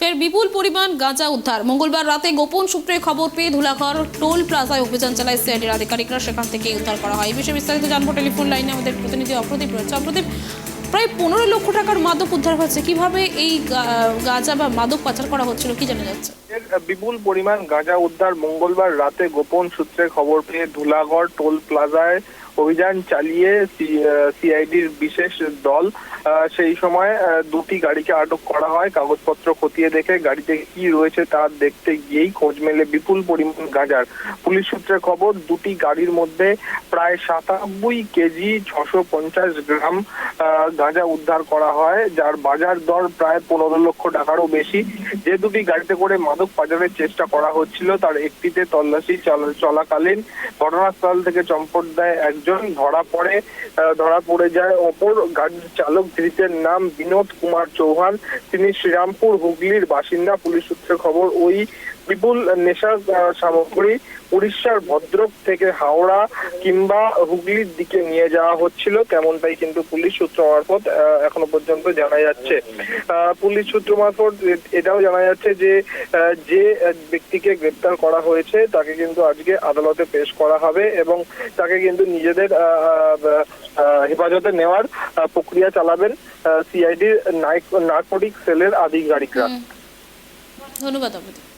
ফের বিপুল পরিমাণ গাঁজা উদ্ধার। মঙ্গলবার রাতে গোপন সূত্রে খবর পেয়ে ধুলাঘর টোল প্লাজায় অভিযান চালায় সিআইডির আধিকারিকরা। সেখান থেকে উদ্ধার করা হয়। এই বিষয়ে বিস্তারিত জানব টেলিফোন লাইনে। আমাদের প্রতিনিধি অপ্রদীপ রয়েছে। অপ্রদীপ, প্রায় পনেরো লক্ষ টাকার মাদক উদ্ধার হয়েছে। কীভাবে এই গাঁজা বা মাদক পাচার করা হচ্ছিল, কি জানা যাচ্ছে? বিপুল পরিমাণ গাঁজা উদ্ধার মঙ্গলবার রাতে গোপন সূত্রে খবর পেয়ে ধুলাগড় টোল প্লাজায় অভিযান চালিয়ে সিআইডির বিশেষ দল সেই সময় দুটি গাড়িকে আটক করা হয়। কাগজপত্র খতিয়ে দেখে গাড়িতে কি রয়েছে তা দেখতে গিয়েই খোঁজ মেলে বিপুল পরিমাণ গাঁজার। পুলিশ সূত্রে খবর, দুটি গাড়ির মধ্যে প্রায় সাতানব্বই কেজি ছশো পঞ্চাশ গ্রাম গাঁজা উদ্ধার করা হয়, যার বাজার দর প্রায় পনেরো লক্ষ টাকারও বেশি। যে দুটি গাড়িতে করে মাদক পাচারের চেষ্টা করা হচ্ছিল। তার একটিতে তল্লাশি চলাকালীন ঘটনাস্থল থেকে চম্পট দেয় একজন ধরা পড়ে ধরা পড়ে যায়। অপর গাড়ির চালক ধৃতের নাম বিনোদ কুমার চৌহান। তিনি শ্রীরামপুর হুগলির বাসিন্দা। পুলিশ সূত্রে খবর, ওই বিপুল নেশা আহ, সামগ্রী উড়িষ্যার ভদ্রক থেকে হাওড়া কিংবা হুগলির দিকে নিয়ে যাওয়া হচ্ছিল। তেমনটাই কিন্তু পুলিশ সূত্র মারফত এখনও পর্যন্ত জানা যাচ্ছে। পুলিশ সূত্র মারফত এটাও জানা যাচ্ছে যে যে ব্যক্তিকে গ্রেপ্তার করা হয়েছে তাকে কিন্তু আজকে আদালতে পেশ করা হবে এবং তাকে কিন্তু নিজেদের হেফাজতে নেওয়ার প্রক্রিয়া চালাবেন সিআইডির নার্কোটিক সেলের আধিকারিকরা। ধন্যবাদ অপ্রদীপ